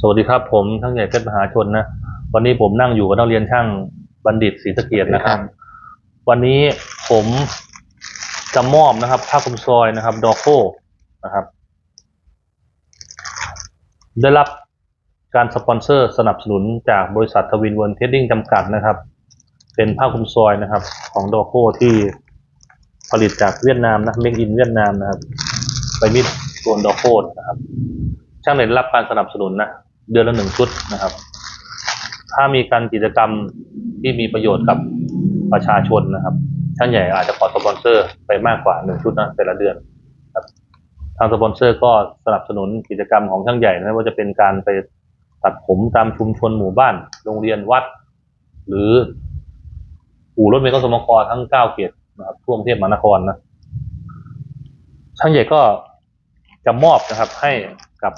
สวัสดีครับผมช่างใหญ่เพชรมหาชนนะวันนี้ผมนั่งอยู่กับนักเรียนช่างบัณฑิตศรีสะเกียรตินะครับ วันนี้ผมจะมอบนะครับผ้าคลุมซอยนะครับ ดอโคนะครับ ได้รับการสปอนเซอร์สนับสนุนจากบริษัททวินเวิร์เทดดิ้งจำกัดนะครับ เป็นผ้าคลุมซอยนะครับ ของดอโคที่ผลิตจากเวียดนามนะเมกอินเวียดนามนะครับ ไปมิดส่วนดอโคนะครับ ช่างเน็ตรับการสนับสนุนนะเดือนละหนึ่งชุดนะครับ ถ้ามีการกิจกรรมที่มีประโยชน์กับประชาชนนะครับช่างใหญ่อาจจะขอสปอนเซอร์ไปมากกว่าหนึ่งชุดนะแต่ละเดือนครับทางสปอนเซอร์ก็สนับสนุนกิจกรรมของช่างใหญ่นะว่าจะเป็นการไปตัดผมตามชุมชนหมู่บ้าน โรงเรียนวัด หรืออู่รถเมล์กสมกทั้งเก้าเขตนะครับทั่วกรุงเทพมหานครนะช่างใหญ่ก็จะมอบนะครับให้ กับ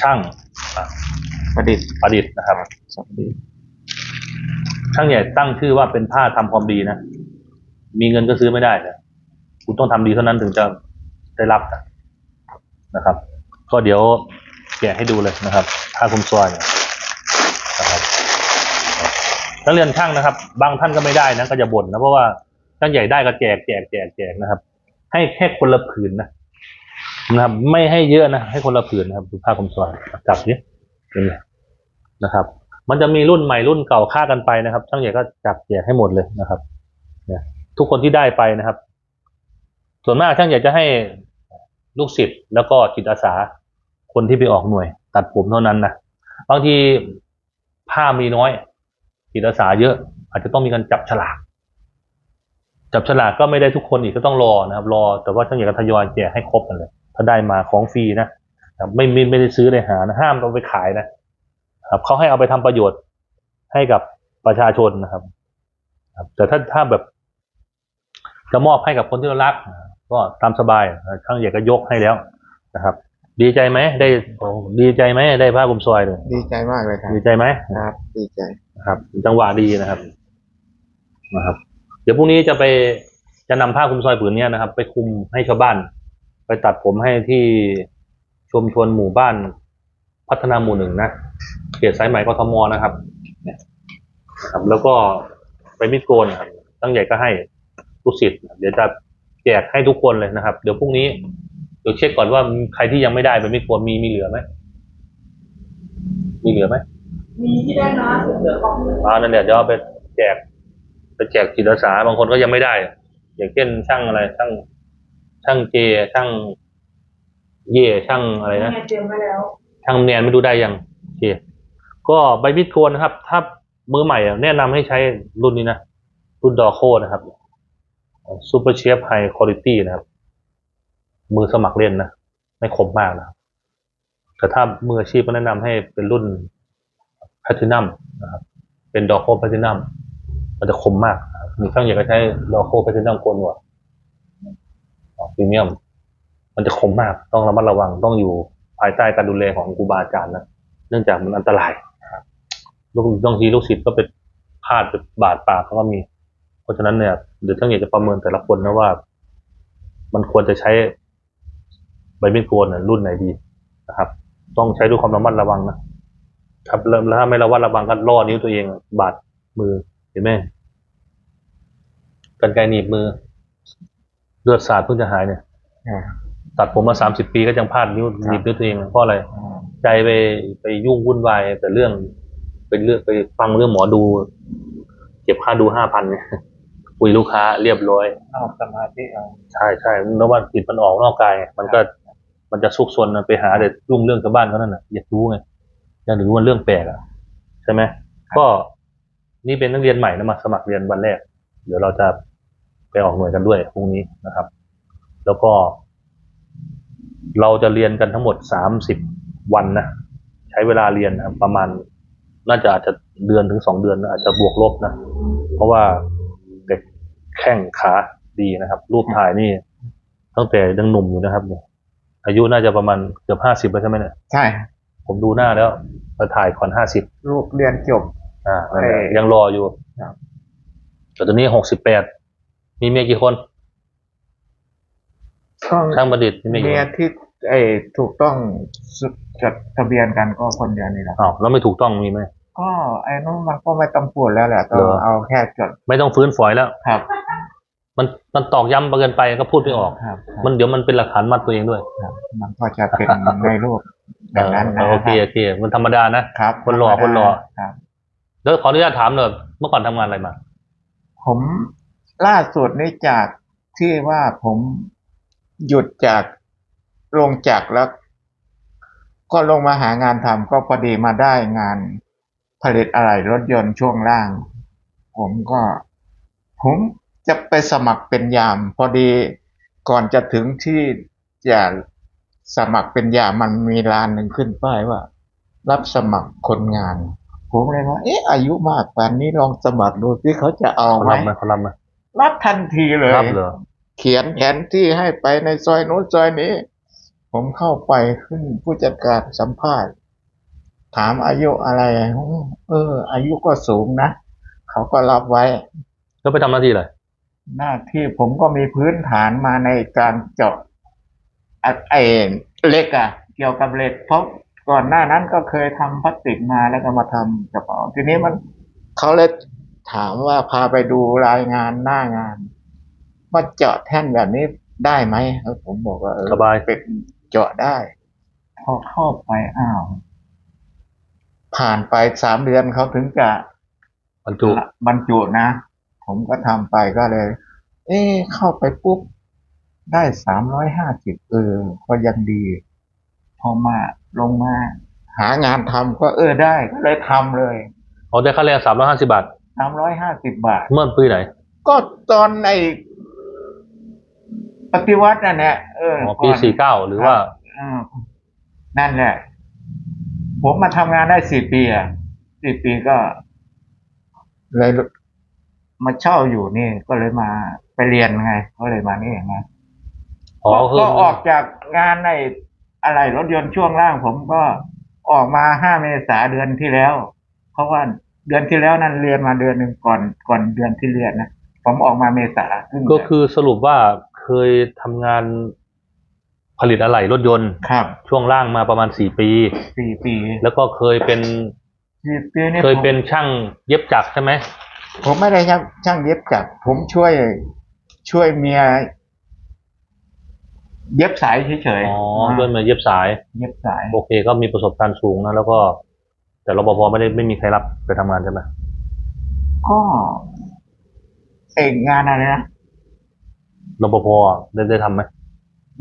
ช่างอะประดิษฐ์ประดิษฐ์นะครับ ช่างใหญ่ตั้งชื่อว่าเป็นผ้าทำความดีนะ มีเงินก็ซื้อไม่ได้นะคุณต้องทำดีเท่านั้นถึงจะได้รับนะนะครับ ก็เดี๋ยวแกะให้ดูเลยนะครับผ้าคลุมซอยเนี่ยนะครับนักเรียนช่างนะครับ บางท่านก็ไม่ได้นะก็จะบ่นนะเพราะว่าช่างใหญ่ได้ก็แจกแจกแจกแจกนะครับ ให้แค่คนละผืนนะ นะครับ ไม่ให้เยอะนะ ให้คนละผืนนะครับดูผ้าคลุมซอยจับดิเป็นไงนะครับ มันจะมีรุ่นใหม่รุ่นเก่าค่ากันไปนะครับช่างใหญ่ก็จับแจกให้หมดเลยนะครับเนี่ยทุกคนที่ได้ไปนะครับ ส่วนมากช่างใหญ่จะให้ลูกศิษย์แล้วก็จิตอาสาคนที่ไปออกหน่วย ตัดผมเท่านั้นนะบางทีผ้ามีน้อยจิตอาสาเยอะ อาจจะต้องมีการจับฉลากจับฉลากก็ไม่ได้ทุกคนอีกก็ต้องรอนะครับ รอแต่ว่าช่างใหญ่ก็ทยอยแจกให้ครบกันเลย ถ้าได้มาของฟรีนะครับไม่ไม่ไม่ได้ซื้อเลยหานะห้ามเอาไปขายนะครับเขาให้เอาไปทำประโยชน์ให้กับประชาชนนะครับครับแต่ถ้าถ้าแบบ จะมอบให้กับคนที่เรารัก ก็ตามสบายช่างใหญ่ก็ยกให้แล้วนะครับ ดีใจไหมได้โอ้ดีใจไหมได้ผ้าคลุมซอยเลยดีใจมากเลยครับดีใจไหมครับ ดีใจนะครับ จังหวะดีนะครับนะครับ เดี๋ยวพรุ่งนี้จะไปจะนำผ้าคลุมซอยผืนเนี้ยนะครับ ไปคลุมให้ชาวบ้าน ไปตัดผมให้ที่ชุมชนหมู่บ้านพัฒนาหมู่หนึ่งนะเขตสายใหม่กทมนะครับเนี่ยนะครับ แล้วก็ไปมิดโกนนะครับตั้งใหญ่ก็ให้ลูกศิษย์เดี๋ยวจะแจกให้ทุกคนเลยนะครับ เดี๋ยวพรุ่งนี้เดี๋ยวเช็คก่อนว่าใครที่ยังไม่ได้ไปมิดโกนมีมีเหลือไหมมีเหลือไหมมีที่ได้นะเหลือของอ่านั่นเดี๋ยวจะเอาไปแจกไปแจกจิตอาสาบางคนก็ยังไม่ได้ อย่างเช่นช่างอะไรช่าง ช่างเจช่างเย่ช่างอะไรนะแม่เตรียมไว้แล้วทางแนนไม่รู้ได้ยังโอเคก็ใบมิดโคนนะครับ ถ้ามือใหม่อะแนะนำให้ใช้รุ่นนี้นะ รุ่นดอโคนะครับซูเปอร์เชฟไฮคุณภาพนะครับ มือสมัครเล่นนะ ไม่คมมากนะครับแต่ถ้ามืออาชีพก็แนะนำให้เป็นรุ่นแพทินัมนะครับเป็นดอโคแพทินัมมันจะคมมากนะครับมีช่างอยากจะใช้ดอโคแพทินัมโกนห พรีเมียม มันจะคมมากต้องระมัดระวังต้องอยู่ภายใต้การดูแลของครูบาอาจารย์นะเนื่องจากมันอันตรายลูกบางทีลูกศิษย์ก็ไปพลาดไปบาดปากเขาก็มี เพราะฉะนั้นเนี่ยเดี๋ยวต้องอยากจะประเมินแต่ละคนนะว่า มันควรจะใช้ใบมีดโกนน่ะรุ่นไหนดีนะครับ ต้องใช้ด้วยความระมัดระวังนะครับแล้วแล้วถ้าไม่ระมัดระวังก็ล่อนิ้วตัวเองบาดมือเห็นไหมกันไกรหนีบมือ เลือดสาดเพิ่งจะหายเนี่ยอ่าตัดผมมาสามสิบปีก็ยังพลาดนิ้วหนีบนิ้วตัวเองเพราะอะไรใจไปไปยุ่งวุ่นวายแต่เรื่องเป็นเรื่องไปฟังเรื่องหมอดู เก็บค่าดูห้าพันเนี่ยคุยลูกค้าเรียบร้อยนอกสมาธิเอาใช่ใช่แล้วว่าจิตมันออกนอกกาย มันก็มันจะซุกซนนะไปหาแต่ยุ่งเรื่องชาวบ้านเขานั่นน่ะอยากรู้ไงอยากรู้ว่าเรื่องแปลกอะใช่ไหมก็นี่เป็นนักเรียนใหม่นะมาสมัครเรียนวันแรก เดี๋ยวเราจะ ไปออกหน่วยกันด้วยพรุ่งนี้นะครับ แล้วก็ เราจะเรียนกันทั้งหมดสามสิบวันนะใช้เวลาเรียนนะครับประมาณ น่าจะอาจจะเดือนถึงสองเดือนนะอาจจะบวกลบนะเพราะว่าเด็กแข้งขาดีนะครับ รูปถ่ายนี่ตั้งแต่ยังหนุ่มอยู่นะครับเนี่ยอายุน่าจะประมาณเกือบห้าสิบแล้วใช่ไหมเนี่ยใช่ ผมดูหน้าแล้วมาถ่ายก่อนห้าสิบลูกเรียนจบ อ่านั่นแหละเอ่ยยังรออยู่ครับแต่ตอนนี้หกสิบแปด มีเมียกี่คนช่องช่างประดิษฐ์มีเมียกี่เมีคยนที่ไอ้ถูกต้องสุดจดทะเบียนกันก็คนเดียวนี่แหละอ้าวแล้วไม่ถูกต้องมีไหม ก็ไอ้นู้นมันก็ไม่ต้องพูดแล้วแหละก็เหรอ เอาแค่จดไม่ต้องฟื้นฝอยแล้ว ครับมันมันตอกย้ำไปเกินไปก็พูดไม่ออก ครับครับมันเดี๋ยวมันเป็นหลักฐานมัดตัวเองด้วยครับมันก็จะเป็นในรูปแบบนั้นเอนะอโอเคโอเคมันธรรมดานะ ครับคนหล่อคนหล่อ ครับ แล้วขออนุญาตถามหน่อยเมื่อก่อนทำงานอะไรมา ผม ล่าสุดนี้จากที่ว่าผมหยุดจากลงจากแล้ว ก็ลงมาหางานทำก็พอดีมาได้งานผลิตอะไหล่รถยนต์ช่วงล่าง ผมก็ ผมจะไปสมัครเป็นยาม พอดีก่อนจะถึงที่จะสมัครเป็นยามมันมีร้านหนึ่งขึ้นป้ายว่า รับสมัครคนงาน ผมเลยว่าเอ๊ะอายุมากป่านนี้ลองสมัครดูสิเขาจะเอาไหมรับไหมเขารับไหม รับทันทีเลยรับเหรอเขียนแผนที่ให้ไปในซอยโน้นซอยนี้ ผมเข้าไปขึ้นผู้จัดการสัมภาษณ์ ถามอายุอะไรอืมเออ อายุก็สูงนะ เขาก็รับไว้ แล้วไปทำหน้าที่อะไรหน้าที่ผมก็มีพื้นฐานมาในการเจาะอะไอเหล็กอะเกี่ยวกับเหล็กเพราะก่อนหน้านั้นก็เคยทำพลาสติกมาแล้วก็มาทำกระเป๋าทีนี้มันเขาเลย ถามว่าพาไปดูรายงานหน้างานว่าเจาะแท่นแบบนี้ได้ไหมแล้วผมบอกว่าเออสบายเป็นเจาะได้ พอเข้าไปอ้าว ผ่านไปสามเดือนเขาถึงจะบรรจุบรรจุนะ ผมก็ทำไปก็เลย เอ๊ะเข้าไปปุ๊บ ได้สามร้อยห้าสิบเออ ก็ยังดี พอมาลงมา หางานทำก็เออได้ก็เลยทำเลยเอาได้ค่าแรงสามร้อยห้าสิบาท สามร้อยห้าสิบบาท เมื่อปีไหนก็ตอนในปฏิวัตินั่นแหละเอออ๋อปีก่อนสี่เก้าหรือว่าอืมนั่นแหละ ผมมาทำงานได้สี่ปีอะสี่ปีก็ เลยมาเช่าอยู่นี่ก็เลยมาไปเรียนไง ก็เลยมานี่ไงอ๋อคือก็ออกจากงานในอะไรรถยนต์ช่วงล่างผมก็ออกมาห้าเมษาเดือนที่แล้ว เพราะว่า เดือนที่แล้วนั่นเรียนมาเดือนหนึ่งก่อนก่อนเดือนที่เรียนนะผมออกมาเมษาครึ่งก็คือสรุปว่าเคยทำงานผลิตอะไหล่รถยนต์ครับ ช่วงล่างมาประมาณสี่ปีสี่ปี แล้วก็เคยเป็นสี่ปีนี่เคยผมเป็นช่างเย็บจักรใช่ไหมผมไม่ได้ช่างช่างเย็บจักรผมช่วย ช่วยเมียเย็บสายเฉยอ๋อๆด้วยมาเย็บสาย เย็บสาย โอเค ก็มีประสบการณ์สูงนะแล้วก็ แต่รปภไม่ได้ไม่มีใครรับไปทำงานใช่ไหมก็เอกงานอะไรนะรปภได้ได้ทำไหม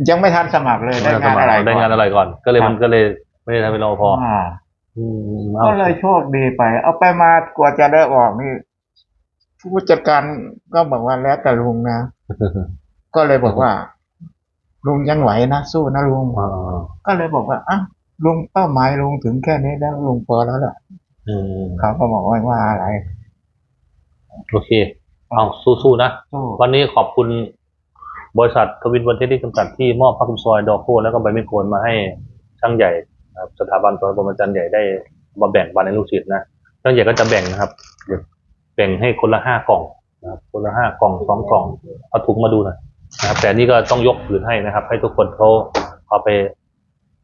ยังไม่ทันสมัครเลยได้งานอะไรได้งานอะไรก่อน ก็เลยมันก็เลยไม่ได้ทำเป็นรปภอ่าอืมเอาก็เลยโชคดีไป เอาไปมากว่าจะได้ออกนี่ผู้จัดการก็บอกว่าแล้วแต่ลุงนะ ก็เลยบอกว่า ลุงยังไหวนะสู้นะลุงอ่าก็เลยบอกว่าอะ ลุงเป้าหมายลุงถึงแค่นี้แล้วลุงพอแล้วแหละอืมเขาก็บอกว่าว่าอะไร โอเค เอาสู้ๆนะสู้วันนี้ขอบคุณบริษัททวินวันเทสที่จำกัดที่มอบพักคุมซอยดอกโคแล้วก็ใบมิโคนมาให้ช่างใหญ่นะครับสถาบันปรมาจารย์ใหญ่ได้มาแบ่งปันให้ลูกศิษย์นะช่างใหญ่ก็จะแบ่งนะครับเดี๋ยวแบ่งให้คนละห้ากล่องนะครับคนละห้ากล่องสองกล่องเอาถุงมาดูหน่อยนะครับแต่นี่ก็ต้องยกผืนให้นะครับ ให้ทุกคนเขาเอาไป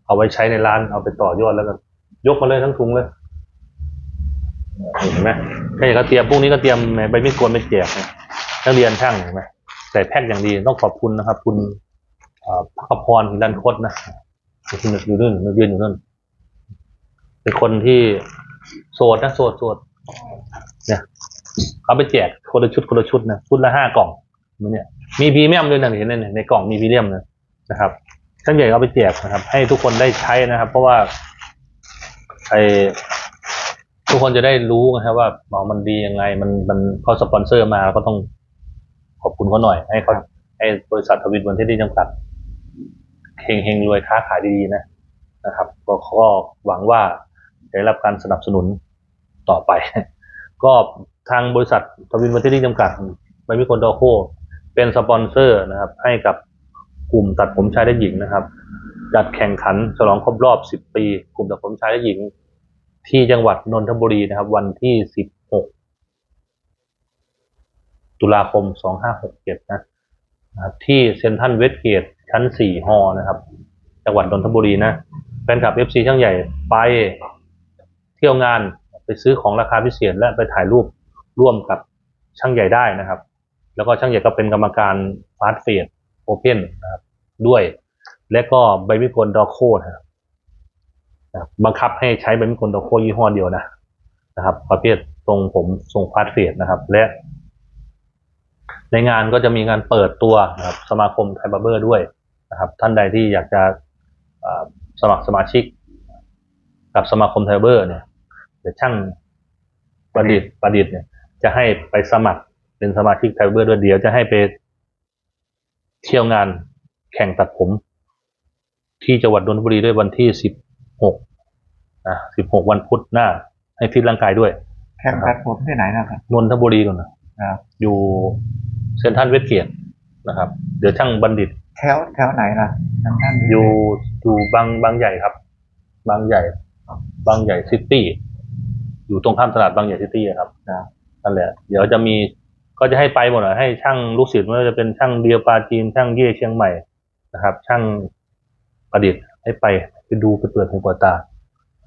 เอาไว้ใช้ในร้านเอาไปต่อยอดแล้วก็ยกมาเลยทั้งถุงเลยเห็นไหมแค่อย่างก็เตรียมพรุ่งนี้ก็เตรียมใบมีดโกนไปแจกนะนักเรียนช่างเห็นไหมใส่แพ็คอย่างดีต้องขอบคุณนะครับ คุณพักพรหินดันคดนะคุณอยู่นู่นนักเรียนอยู่นู่นเป็นคนที่โสดนะโสดโสดเนี่ยเขาไปแจกคนละชุดคนละชุดนะชุดละห้ากล่องมันเนี่ยมีพรีเมียมด้วยนะเห็นไหมในกล่องมีพรีเมียมนะนะครับ ช่างใหญ่เอาไปแจกนะครับ ให้ทุกคนได้ใช้นะครับ เพราะว่าไอทุกคนจะได้รู้นะครับว่าอ๋อมันดียังไง มันมันเขาสปอนเซอร์มาก็ต้องขอบคุณเขาหน่อย ให้เขาให้บริษัททวินวันที่ได้จำกัดเฮงเฮงรวยค้าขายดีๆนะนะครับก็ก็หวังว่าจะได้รับการสนับสนุนต่อไป ก็ทางบริษัททวินวันที่ได้จำกัดไม่มีคนดอโคเป็นสปอนเซอร์นะครับ ให้กับ กลุ่มตัดผมชายและหญิงนะครับ จัดแข่งขันฉลองครบรอบ 10 ปี กลุ่มตัดผมชายและหญิง ที่จังหวัดนนทบุรีนะครับ วันที่ 16 ตุลาคม 2567 นะนะครับที่เซ็นทรัลเวสเกตชั้น 4 ฮอนะครับ จังหวัดนนทบุรีนะแฟนคลับเอฟซีช่างใหญ่ไปเที่ยวงานไปซื้อของราคาพิเศษและไปถ่ายรูปร่วมกับช่างใหญ่ได้นะครับ แล้วก็ช่างใหญ่ก็เป็นกรรมการฟาสเฟด โอเพนนะครับด้วย และก็ใบมิโกนดอโคนะครับนะครับบังคับให้ใช้ใบมิโกนดอโคยี่ห้อเดียวนะนะครับ ประเภททรงผมทรงฟาสเฟดนะครับ และ ในงานก็จะมีงานเปิดตัวนะครับสมาคมไทยบาร์เบอร์ด้วยนะครับ ท่านใดที่อยากจะสมัครสมาชิก กับสมาคมไทยบเบอร์เนี่ยเดี๋ยวช่างประดิษฐ์ประดิษฐ์เนี่ยจะให้ไปสมัครเป็นสมาชิกไทยบเบอร์ด้วยเดี๋ยวจะให้ไป เที่ยวงานแข่งตัดผม ที่จังหวัดนนทบุรีด้วยวันที่สิบหกนะสิบหกวันพุธหน้า ให้ฟิตร่างกายด้วย แข่งตัดผมที่ไหนนะครับนนทบุรีก่อนนะครับอยู่เซ็นทรัลเวสเกตนะครับ เดี๋ยวช่างบัณฑิตแถวแถวไหนล่ะท่านท่านอยู่อยู่บางบางใหญ่ครับ บางใหญ่ บางใหญ่ซิตี้ อยู่ตรงข้ามตลาดบางใหญ่ซิตี้ครับครับนั่นแหละ เดี๋ยวจะมี ก็จะให้ไปหมดเลยให้ช่างลูกศิษย์ไม่ว่าจะเป็นช่างเดียวปาจีนช่างเย่เชียงใหม่นะครับ ช่างประดิษฐ์ให้ไปไปดูไปเปิดหูเปิดตา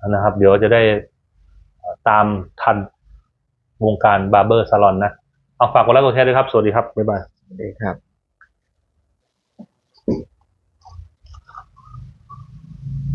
นะครับ เดี๋ยวจะได้ตามทันวงการบาร์เบอร์ซาลอนนะ เอาฝากกดไลค์กดแชร์ด้วยครับ สวัสดีครับ บ๊ายบายดีครับ